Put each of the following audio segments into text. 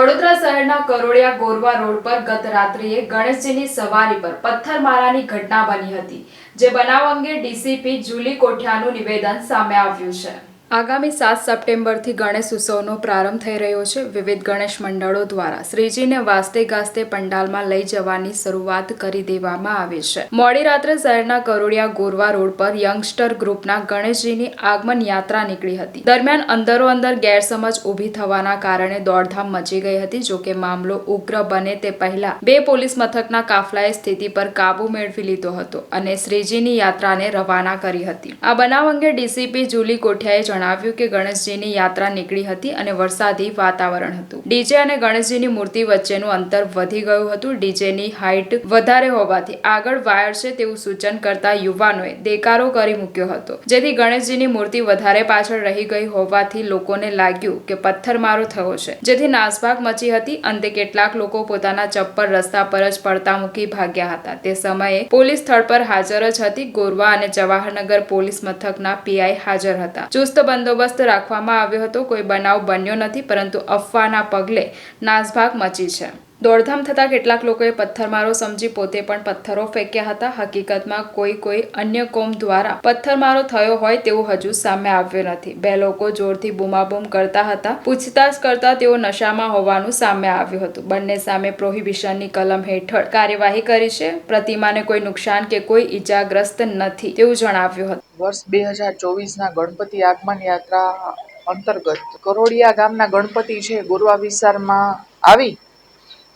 વડોદરા શહેરના કરોડિયા ગોરવા રોડ પર ગત રાત્રિએ ગણેશજીની સવારી પર પથ્થરમારાની ઘટના બની હતી, જે બનાવ અંગે ડીસીપી જુલી કોઠિયાનું નિવેદન સામે આવ્યું છે. આગામી સાત સપ્ટેમ્બરથી ગણેશ ઉત્સવનો પ્રારંભ થઈ રહ્યો છે. વિવિધ ગણેશ મંડળો દ્વારા શ્રીજીને વાસ્તે ગાસ્તે પંડાલમાં લઈ જવાની શરૂઆત કરી દેવામાં આવી છે. મોડી રાત્રે શહેરના કરોડિયા ગોરવા રોડ પર યંગસ્ટર ગ્રુપના ગણેશજીની આગમન યાત્રા નીકળી હતી. દરમિયાન અંદરો અંદર ગેરસમજ ઊભી થવાના કારણે દોડધામ મચી ગઈ હતી. જોકે મામલો ઉગ્ર બને તે પહેલા બે પોલીસ મથકના કાફલાએ સ્થિતિ પર કાબુ મેળવી લીધો હતો અને શ્રીજીની યાત્રાને રવાના કરી હતી. આ બનાવ અંગે ડીસીપી જુલી કોઠિયાએ જણાવ્યું કે ગણેશજીની યાત્રા નીકળી હતી અને વરસાદી વાતાવરણ હતું. ડીજે અને ગણેશજીની મૂર્તિ વચ્ચેનું અંતર વધી ગયું હતું. ડીજેની હાઇટ વધારે હોવાથી આગળ વાયર છે તેવું સૂચન કરતા યુવાનોએ દેકારો કરી મૂક્યો હતો. જેથી ગણેશજીની મૂર્તિ વધારે પાછળ રહી ગઈ હોવાથી લોકોને લાગ્યું કે પથ્થરમારો થયો છે. જેથી નાસભાગ મચી હતી. અંતે કેટલાક લોકો પોતાના ચપ્પલ રસ્તા પર જ પડતા મૂકી ભાગ્યા હતા. તે સમયે પોલીસ સ્થળ પર હાજર જ હતી. ગોરવા અને જવાહરનગર પોલીસ મથકના પીઆઈ હાજર હતા. ચુસ્ત બંદોબસ્ત રાખવામાં આવ્યો હતો. કોઈ બનાવ બન્યો નથી, પરંતુ અફવાના પગલે નાસભાગ મચી છે. દોડધામ થતાં કેટલાક લોકોએ પથ્થરમારો સમજી પોતે પણ પથ્થરો ફેંક્યા હતા. હકીકતમાં કોઈ કોઈ અન્ય કોમ દ્વારા પથ્થરમારો થયો હોય તેવું હજુ સામે આવ્યું નથી. બે લોકો જોરથી બૂમાબૂમ કરતા હતા. પૂછતાછ કરતા તેઓ નશામાં હોવાનું સામે આવ્યું હતું. બંને સામે પ્રોહિબિશનની કલમ હેઠળ કાર્યવાહી કરી છે. પ્રતિમાને કોઈ નુકસાન કે કોઈ ઈજાગ્રસ્ત નથી, તેવું જણાવ્યું હતું. વર્ષ બે હજાર ચોવીસના ગણપતિ આગમન યાત્રા અંતર્ગત કરોડિયા ગામના ગણપતિ છે, ગોરવા વિસ્તારમાં આવી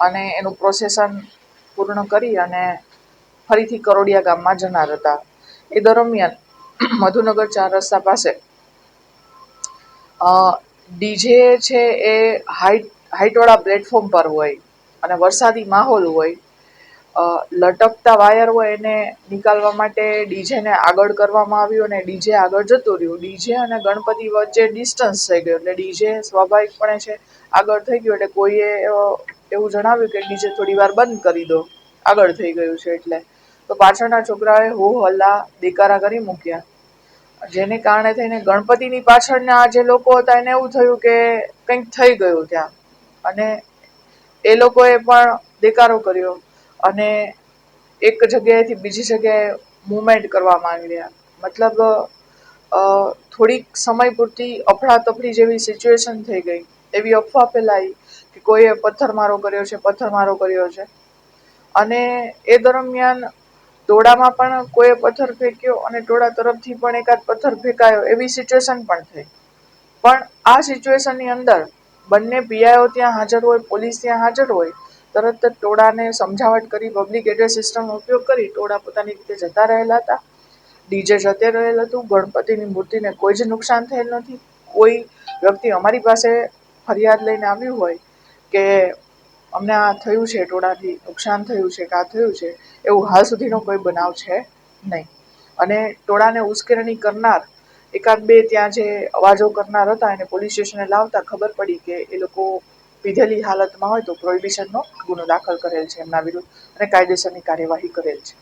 અને એનું પ્રોસેસન પૂર્ણ કરી અને ફરીથી કરોડિયા ગામમાં જનાર હતા. એ દરમિયાન મધુનગર ચાર રસ્તા પાસે ડીજે છે એ હાઈટ હાઈટવાળા પ્લેટફોર્મ પર હોય અને વરસાદી માહોલ હોય લટકતા વાયર હોય એને નિકાલવા માટે ડીજેને આગળ કરવામાં આવ્યું અને ડીજે આગળ જતું રહ્યું. ડીજે અને ગણપતિ વચ્ચે ડિસ્ટન્સ થઈ ગયું એટલે ડીજે સ્વાભાવિકપણે છે, આગળ થઈ ગયું એટલે કોઈએ એવું જણાવ્યું કે ડીજે થોડી વાર બંધ કરી દો. આગળ થઈ ગયું છે એટલે. તો પાછળના છોકરાઓએ હો હલ્લા દેકારા કરી મૂક્યા. જેને કારણે થઈને ગણપતિની પાછળના જે લોકો હતા એને એવું થયું કે કંઈક થઈ ગયું ત્યાં. અને એ લોકોએ પણ દેકારો કર્યો. અને એક જગ્યાએથી બીજી જગ્યાએ મૂવમેન્ટ કરવા માંડ્યા. મતલબ થોડીક સમય પૂરતી અફડાતફડી જેવી સિચ્યુએશન થઈ ગઈ. એવી અફવા ફેલાઈ કે કોઈએ પથ્થરમારો કર્યો છે, પથ્થરમારો કર્યો છે. અને એ દરમિયાન ટોળામાં પણ કોઈએ પથ્થર ફેંક્યો અને ટોળા તરફથી પણ એકાદ પથ્થર ફેંકાયો, એવી સિચ્યુએશન પણ થઈ. પણ આ સિચ્યુએશનની અંદર બંને પીઆઈઓ ત્યાં હાજર હોય, પોલીસ ત્યાં હાજર હોય તરત જ ટોળાને સમજાવટ કરી પબ્લિક એડ્રેસ સિસ્ટમનો ઉપયોગ કરી, ટોળા પોતાની રીતે જતા રહેલા હતા. ડીજે જતે રહેલ હતું, ગણપતિની મૂર્તિને કોઈ જ નુકસાન થયેલ નથી. કોઈ વ્યક્તિ અમારી પાસે ફરિયાદ લઈને આવ્યું હોય કે અમને આ થયું છે, ટોળાથી નુકસાન થયું છે, કે આ થયું છે, એવું હાલ સુધીનો કોઈ બનાવ છે નહીં. અને ટોળાને ઉશ્કેરણી કરનાર, એકાદ બે ત્યાં જે અવાજો કરનાર હતા, એને પોલીસ સ્ટેશને લાવતા ખબર પડી કે એ લોકો પીધેલી હાલતમાં હોય તો પ્રોહિબિશનનો ગુનો દાખલ કરેલ છે એમના વિરુદ્ધ અને કાયદેસરની કાર્યવાહી કરેલ છે.